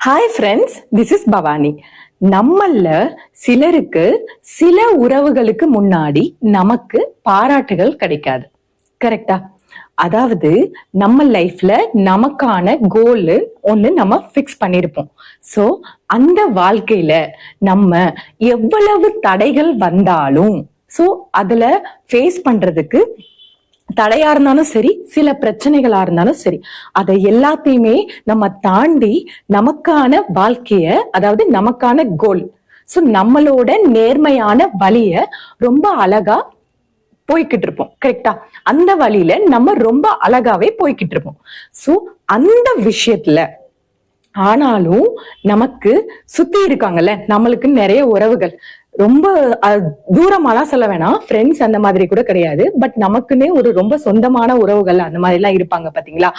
Hi friends this is Bhavani நம்மள சிலருக்கு சில உறவுகளுக்கு முன்னாடி நமக்கு பாராட்டுகள் கிடைக்காது. கரெக்டா அதாவது நம்ம லைஃப்ல நமக்கான கோல் ஒண்ணு நம்ம ஃபிக்ஸ் பண்ணிருப்போம். சோ அந்த வாழ்க்கையில நம்ம எவ்வளவு தடைகள் வந்தாலும் சோ அதுல ஃபேஸ் பண்றதுக்கு தடையா இருந்தாலும் சரி சில பிரச்சனைகளா இருந்தாலும் சரி அதை எல்லாத்தையுமே நம்ம தாண்டி நமக்கான வாழ்க்கைய அதாவது நமக்கான கோல் சோ நம்மளோட நேர்மையான வழிய ரொம்ப அழகா போய்கிட்டு இருப்போம். கரெக்டா அந்த வழியில நம்ம ரொம்ப அழகாவே போய்கிட்டு இருப்போம். சோ அந்த விஷயத்துல ஆனாலும் நமக்கு சுத்தி இருக்காங்கல்ல நம்மளுக்கு நிறைய உறவுகள். ரொம்ப தூரமாலாம் சொல்ல வேணாம். ஃப்ரெண்ட்ஸ் அந்த மாதிரி கூட கிடையாது. பட் நமக்குன்னே ஒரு ரொம்ப சொந்தமான உறவுகள் அந்த மாதிரி எல்லாம் இருப்பாங்க பாத்தீங்களா?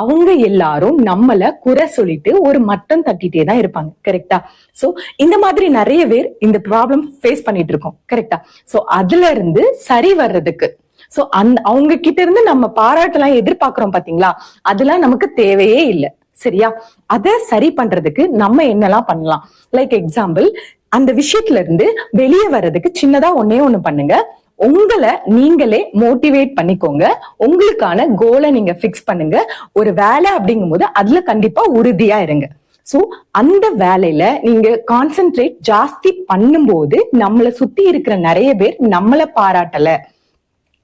அவங்க எல்லாரும் நம்மள குறை சொல்லிட்டு ஒரு மட்டம் தட்டிட்டே தான் இருப்பாங்க. கரெக்டா சோ இந்த மாதிரி நிறைய பேர் இந்த ப்ராப்ளம் ஃபேஸ் பண்ணிட்டு இருக்கோம். கரெக்டா சோ அதுல இருந்து சரி வர்றதுக்கு சோ அந்த அவங்க கிட்ட இருந்து நம்ம பாராட்டெல்லாம் எதிர்பார்க்கிறோம் பாத்தீங்களா? அதெல்லாம் நமக்கு தேவையே இல்லை. சரியா? அத சரி பண்றதுக்கு நம்ம என்னெல்லாம் பண்ணலாம்? லைக் எக்ஸாம்பிள் அந்த விஷயத்துல இருந்து வெளியே வர்றதுக்கு சின்னதா ஒன்னே ஒண்ணு பண்ணுங்க. உங்களை நீங்களே மோட்டிவேட் பண்ணிக்கோங்க. உங்களுக்கான கோலை நீங்க ஃபிக்ஸ் பண்ணுங்க. ஒரு வேலை அப்படிங்கும்போது அதுல கண்டிப்பா உறுதியா இருங்க. சோ அந்த வேலையில நீங்க கான்சென்ட்ரேட் ஜாஸ்தி பண்ணும்போது நம்மளை சுத்தி இருக்கிற நிறைய பேர் நம்மளை பாராட்டல.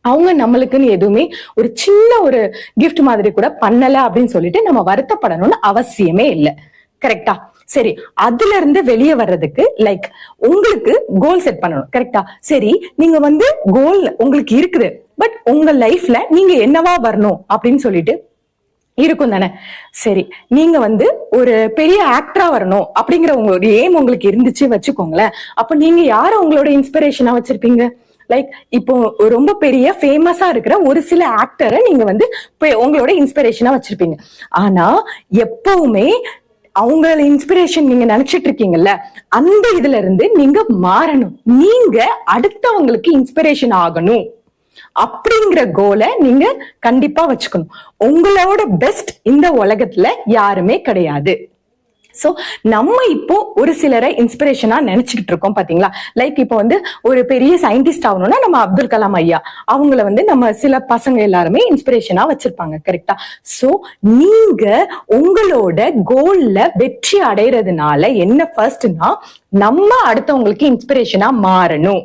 அவங்க நம்மளுக்குன்னு எதுவுமே ஒரு சின்ன ஒரு கிஃப்ட் மாதிரி கூட பண்ணல அப்படின்னு சொல்லிட்டு நம்ம வருத்தப்படணும்னு அவசியமே இல்லை. கரெக்டா சரி அதுல இருந்து வெளியே வர்றதுக்கு லைக் உங்களுக்கு கோல் செட் பண்ணணும் கரெக்டா சரி நீங்க வந்து கோல் உங்களுக்கு இருக்குது பட் உங்க லைஃப்ல நீங்க என்னவா வரணும் அப்படின்னு சொல்லிட்டு இருக்கும் தானே? சரி நீங்க வந்து ஒரு பெரிய ஆக்டரா வரணும் அப்படிங்கிற உங்களோட எய்ம் உங்களுக்கு இருந்துச்சு வச்சுக்கோங்களேன். அப்ப நீங்க யார உங்களோட இன்ஸ்பிரேஷனா வச்சிருப்பீங்க? லைக் இப்போ ரொம்ப பெரிய ஃபேமஸா இருக்கிற ஒரு சில ஆக்டரை நீங்க வந்து உங்களோட இன்ஸ்பிரேஷனா வச்சிருப்பீங்க. ஆனா எப்பவுமே அவங்கள இன்ஸ்பிரேஷன் நீங்க நினைச்சிட்டு இருக்கீங்கல்ல அந்த இதுல இருந்து நீங்க மாறணும். நீங்க அடுத்தவங்களுக்கு இன்ஸ்பிரேஷன் ஆகணும். அப்படிங்கிற கோலை நீங்க கண்டிப்பா வச்சுக்கணும். உங்களோட பெஸ்ட் இந்த உலகத்துல யாருமே கிடையாது. சோ நம்ம இப்போ ஒரு சிலரை இன்ஸ்பிரேஷனா நினைச்சுக்கிட்டு இருக்கோம் பாத்தீங்களா? லைக் இப்போ வந்து ஒரு பெரிய சயின்டிஸ்ட் ஆகணும்னா நம்ம அப்துல் கலாம் ஐயா. அவங்கள வந்து நம்ம சில பசங்க எல்லாருமே இன்ஸ்பிரேஷனா வச்சிருப்பாங்க கரெக்டா சோ நீங்க உங்களோட கோல்ல வெற்றி அடைறதுனால என்ன ஃபர்ஸ்ட்னா நம்ம அடுத்தவங்களுக்கு இன்ஸ்பிரேஷனா மாறணும்.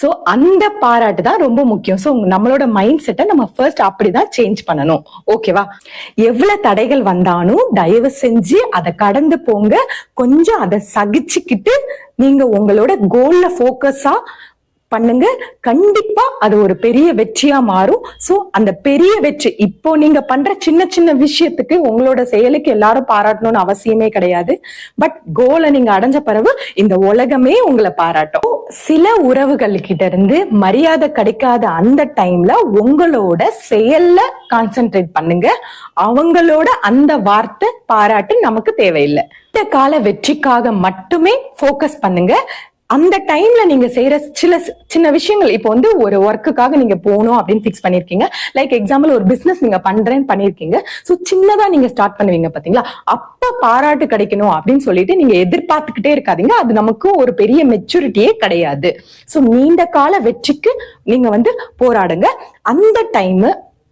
சோ அந்த பாராட்டு தான் ரொம்ப முக்கியம். சோ நம்மளோட மைண்ட் செட்டை நம்ம ஃபர்ஸ்ட் அப்படிதான் சேஞ்ச் பண்ணணும். ஓகேவா எவ்வளவு தடைகள் வந்தாலும் தயவு செஞ்சு அதை கடந்து போங்க. கொஞ்சம் அதை சகிச்சுக்கிட்டு நீங்க உங்களோட கோல்ல ஃபோக்கஸா பண்ணுங்க. கண்டிப்பா அது ஒரு பெரிய வெற்றியா மாறும். சோ அந்த பெரிய வெற்றி இப்போ நீங்க பண்ற சின்ன சின்ன விஷயத்துக்கு உங்களோட செயலுக்கு எல்லாரும் பாராட்டணும்னு அவசியமே கிடையாது. பட் கோலை நீங்க அடைஞ்ச பிறகு இந்த உலகமே உங்களை பாராட்டும். சில உறவுகள் கிட்ட இருந்து மரியாதை கிடைக்காத அந்த டைம்ல உங்களோட செயல்ல கான்சென்ட்ரேட் பண்ணுங்க. அவங்களோட அந்த வார்த்தை பாராட்டு நமக்கு தேவையில்லை. கால வெற்றிக்காக மட்டுமே போக்கஸ் பண்ணுங்க. அந்த டைம்ல நீங்க செய்யற சில சின்ன விஷயங்கள். இப்போ வந்து ஒரு ஒர்க்குக்காக நீங்க போகணும் அப்படின்னு ஃபிக்ஸ் பண்ணிருக்கீங்க. லைக் எக்ஸாம்பிள் ஒரு பிசினஸ் நீங்க பண்றேன்னு பண்ணிருக்கீங்க. சோ சின்னதா நீங்க ஸ்டார்ட் பண்ணுவீங்க பாத்தீங்களா? அப்ப பாராட்டு கிடைக்கணும் அப்படின்னு சொல்லிட்டு நீங்க எதிர்பார்த்துக்கிட்டே இருக்காதீங்க. அது நமக்கு ஒரு பெரிய மெச்சூரிட்டியே கிடையாது. சோ நீண்ட கால வெற்றிக்கு நீங்க வந்து போராடுங்க. அந்த டைம்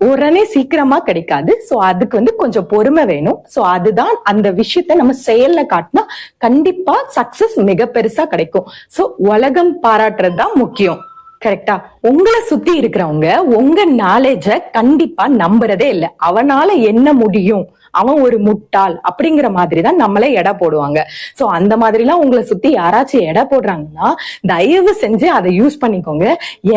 உடனே சீக்கிரமா கிடைக்காது. சோ அதுக்கு வந்து கொஞ்சம் பொறுமை வேணும். சோ அதுதான் அந்த விஷயத்த நம்ம செயல்ல காட்டினா கண்டிப்பா சக்சஸ் மிக பெருசா கிடைக்கும். சோ உலகம் பாராட்டுறது தான் முக்கியம். கரெக்டா உங்களை சுத்தி இருக்கிறவங்க உங்க நாலேஜ கண்டிப்பா நம்புறதே இல்ல. அவனால என்ன முடியும்? அவன் ஒரு முட்டாள் அப்படிங்கிற மாதிரி தான் நம்மளே எடை போடுவாங்க. சோ அந்த மாதிரிலாம் உங்களை சுத்தி யாராச்சும் எடை போடுறாங்கன்னா தயவு செஞ்சு அதை யூஸ் பண்ணிக்கோங்க.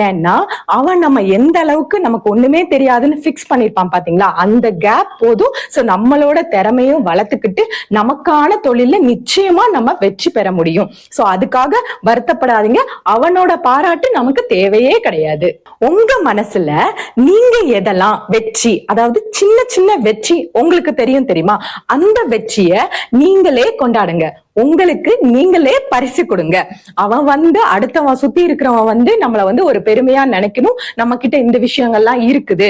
ஏன்னா அவன் நம்ம எந்த அளவுக்கு நமக்கு ஒண்ணுமே தெரியாதுன்னு ஃபிக்ஸ் பண்ணிருப்பான் பாத்தீங்களா? அந்த கேப் போதும். சோ நம்மளோட திறமையும் வளர்த்துக்கிட்டு நமக்கான தொழில நிச்சயமா நம்ம வெற்றி பெற முடியும். சோ அதுக்காக வருத்தப்படாதீங்க. அவனோட பாராட்டு நமக்கு தேவையே கிடையாது. உங்க மனசுல நீங்க எதெல்லாம் வெற்றி அதாவது சின்ன சின்ன வெற்றி உங்களுக்கு தெரியும் தெரியுமா? அந்த வெற்றிய நீங்களே கொண்டாடுங்க. உங்களுக்கு நீங்களே பரிசு கொடுங்க. அவன் வந்து அடுத்தவன் சுத்தி இருக்கிறவன் வந்து நம்மள வந்து ஒரு பெருமையா நினைக்கணும். நம்ம கிட்ட இந்த விஷயங்கள்லாம் இருக்குது.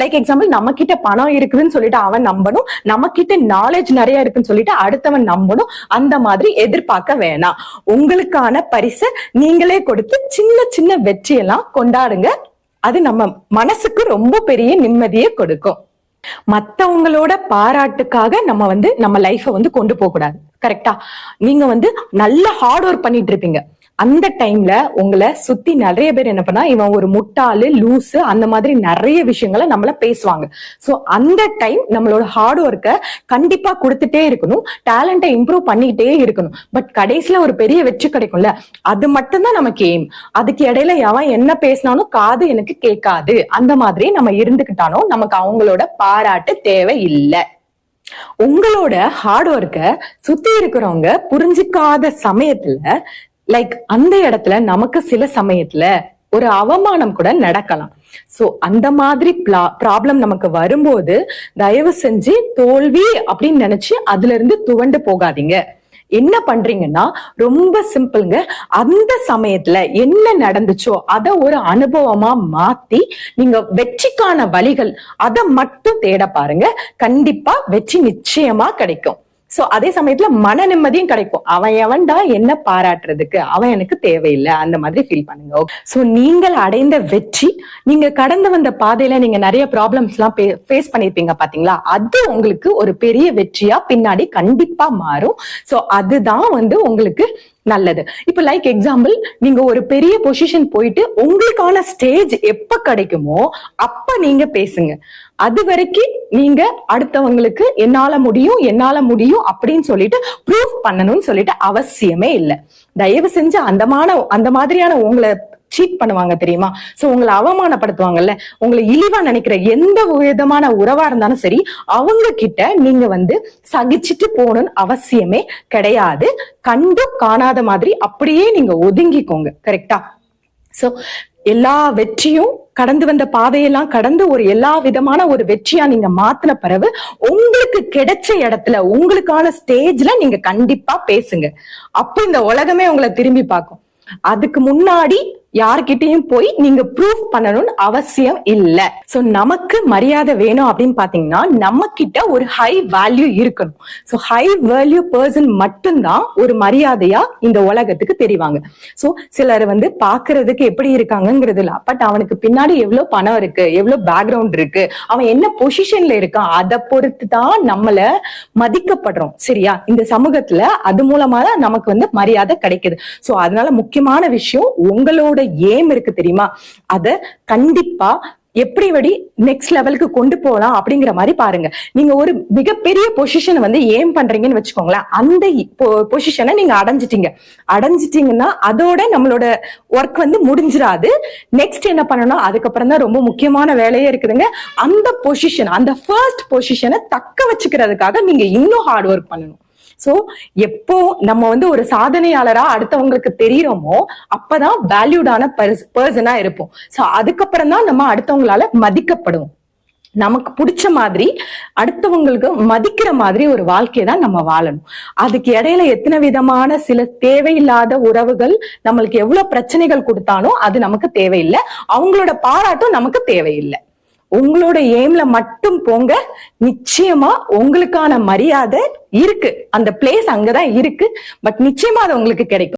லைக் எக்ஸாம்பிள் நம்ம கிட்ட பணம் இருக்குதுன்னு சொல்லிட்டு அவன் நம்பணும். நம்ம கிட்ட நாலேஜ் நிறைய இருக்குன்னு சொல்லிட்டு அடுத்தவன் நம்பணும். அந்த மாதிரி எதிர்பார்க்க வேணாம். உங்களுக்கான பரிசை நீங்களே கொடுத்து சின்ன சின்ன வெற்றியெல்லாம் கொண்டாடுங்க. அது நம்ம மனசுக்கு ரொம்ப பெரிய நிம்மதியை கொடுக்கும். மத்தவங்களோட பாராட்டுக்காக நம்ம வந்து நம்ம லைஃப வந்து கொண்டு போக கூடாது கரெக்டா நீங்க வந்து நல்ல ஹார்ட் ஒர்க் பண்ணிட்டு இருப்பீங்க. அந்த டைம்ல உங்களை சுத்தி நிறைய பேர் என்ன பண்ணா இவன் ஒரு முட்டாளு லூசு அந்த மாதிரி நிறைய விஷயங்களை நம்மள பேசுவாங்க. சோ அந்த டைம் நம்மளோட ஹார்ட் ஒர்க்கை கண்டிப்பா கொடுத்துட்டே இருக்கணும். டேலண்ட்டை இம்ப்ரூவ் பண்ணிக்கிட்டே இருக்கணும். பட் கடைசியில ஒரு பெரிய வெற்றி கிடைக்கும்ல. அது மட்டும்தான் நமக்கு எய்ம் அதுக்கு இடையில எவன் என்ன பேசினாலும் காது எனக்கு கேட்காது. அந்த மாதிரி நம்ம இருந்துகிட்டானோ நமக்கு அவங்களோட பாராட்டு தேவை இல்லை உங்களோட ஹார்ட் ஒர்க்கை சுத்தி இருக்கிறவங்க புரிஞ்சுக்காத சமயத்துல லைக் அந்த இடத்துல நமக்கு சில சமயத்துல ஒரு அவமானம் கூட நடக்கலாம். சோ அந்த மாதிரி ப்ராப்ளம் நமக்கு வரும்போது தயவு செஞ்சு தோல்வி அப்படின்னு நினைச்சு அதுல இருந்து துவண்டு போகாதீங்க. என்ன பண்றீங்கன்னா ரொம்ப சிம்பிள்ங்க. அந்த சமயத்துல என்ன நடந்துச்சோ அத ஒரு அனுபவமா மாத்தி நீங்க வெற்றிக்கான வழிகள் அதை மட்டும் தேட பாருங்க. கண்டிப்பா வெற்றி நிச்சயமா கிடைக்கும். சோ அதே சமயத்துல மன நிம்மதியும் கிடைக்கும். அவன் எவன்டா என்ன பாராட்டுறதுக்கு? அவன் எனக்கு தேவையில்லை. அந்த மாதிரி ஃபீல் பண்ணுங்க. சோ நீங்கள் அடைந்த வெற்றி நீங்க கடந்து வந்த பாதையில நீங்க நிறைய ப்ராப்ளம்ஸ் எல்லாம் ஃபேஸ் பண்ணிருப்பீங்க பாத்தீங்களா? அது உங்களுக்கு ஒரு பெரிய வெற்றியா பின்னாடி கண்டிப்பா மாறும். சோ அதுதான் வந்து உங்களுக்கு நல்லது. இப்ப லைக் எக்ஸாம்பிள் நீங்க ஒரு பெரிய பொசிஷன் போயிட்டு உங்களுக்கான ஸ்டேஜ் எப்ப கிடைக்குமோ அப்ப நீங்க பேசுங்க. அது வரைக்கும் நீங்க அடுத்தவங்களுக்கு என்னால முடியும் என்னால முடியும் அப்படின்னு சொல்லிட்டு ப்ரூஃப் பண்ணணும்னு சொல்லிட்டு அவசியமே இல்லை. தயவு செஞ்சு அந்தமான அந்த மாதிரியான உங்களை சீட் பண்ணுவாங்க தெரியுமா? சோ உங்களை அவமானப்படுத்துவாங்கல்ல? உங்களை இழிவா நினைக்கிற எந்த விதமான உறவா இருந்தாலும் சரி அவங்க கிட்ட நீங்க வந்து சகிச்சுட்டு போகணும்னு அவசியமே கிடையாது. கண்டு காணாத மாதிரி அப்படியே நீங்க ஒதுங்கிக்கோங்க. கரெக்டா சோ எல்லா வெற்றியும் கடந்து வந்த பாதையெல்லாம் கடந்து ஒரு எல்லா விதமான ஒரு வெற்றியா நீங்க மாத்தின பிறகு உங்களுக்கு கிடைச்ச இடத்துல உங்களுக்கான ஸ்டேஜ்ல நீங்க கண்டிப்பா பேசுங்க. அப்ப இந்த உலகமே உங்களை திரும்பி பார்க்கும். அதுக்கு முன்னாடி யார்கிட்டயும் போய் நீங்க ப்ரூவ் பண்ணணும்னு அவசியம் இல்ல. சோ நமக்கு மரியாதை வேணும் அப்படின்னு பாத்தீங்கன்னா நம்ம கிட்ட ஒரு ஹை வேல்யூ இருக்கணும். சோ ஹை வேல்யூ பர்சன் மட்டும்தான் ஒரு மரியாதையா இந்த உலகத்துக்கு தெரிவாங்க. சோ சிலர் வந்து பாக்குறதுக்கு எப்படி இருக்காங்கிறது இல்ல பட் அவனுக்கு பின்னாடி எவ்வளவு பணம் இருக்கு எவ்வளவு பேக்ரவுண்ட் இருக்கு அவன் என்ன பொசிஷன்ல இருக்கான் அதை பொறுத்து தான் நம்மள மதிக்கப்படுறோம். சரியா? இந்த சமூகத்துல அது மூலமா தான் நமக்கு வந்து மரியாதை கிடைக்குது. சோ அதனால முக்கியமான விஷயம் உங்களோட ஏம் இருக்கு தெரியுமா? அதை கண்டிப்பா எப்படி வடி நெக்ஸ்ட் லெவலுக்கு கொண்டு போகலாம் அப்படிங்கிற மாதிரி பாருங்க. நீங்க ஒரு மிகப்பெரிய பொசிஷன் வந்து ஏம் பண்றீங்கன்னு வச்சுக்கோங்களேன். அந்த பொசிஷனை நீங்க அடைஞ்சிட்டீங்க. அடைஞ்சிட்டீங்கன்னா அதோட நம்மளோட ஒர்க் வந்து முடிஞ்சிடாது. நெக்ஸ்ட் என்ன பண்ணணும்? அதுக்கப்புறம் தான் ரொம்ப முக்கியமான வேலையே இருக்குதுங்க. அந்த பொசிஷன் அந்த ஃபர்ஸ்ட் பொசிஷனை தக்க வச்சுக்கிறதுக்காக நீங்க இன்னும் ஹார்ட் ஒர்க் பண்ணணும். சோ எப்போ நம்ம வந்து ஒரு சாதனையாளரா அடுத்தவங்களுக்கு தெரியறோமோ அப்பதான் வேல்யூடான பர்சனா இருப்போம். சோ அதுக்கப்புறம் தான் நம்ம அடுத்தவங்களால மதிக்கப்படுவோம். நமக்கு பிடிச்ச மாதிரி அடுத்தவங்களுக்கு மதிக்கிற மாதிரி ஒரு வாழ்க்கையை தான் நம்ம வாழணும். அதுக்கு இடையில எத்தனை விதமான சில தேவையில்லாத உறவுகள் நம்மளுக்கு எவ்வளவு பிரச்சனைகள் கொடுத்தாலும் அது நமக்கு தேவையில்லை. அவங்களோட பாராட்டும் நமக்கு தேவையில்லை. உங்களோட எய்ம்ல மட்டும் போங்க. நிச்சயமா உங்களுக்கான மரியாதை இருக்கு. அந்த பிளேஸ் அங்கதான் இருக்கு. பட் நிச்சயமா அது உங்களுக்கு கிடைக்கும்.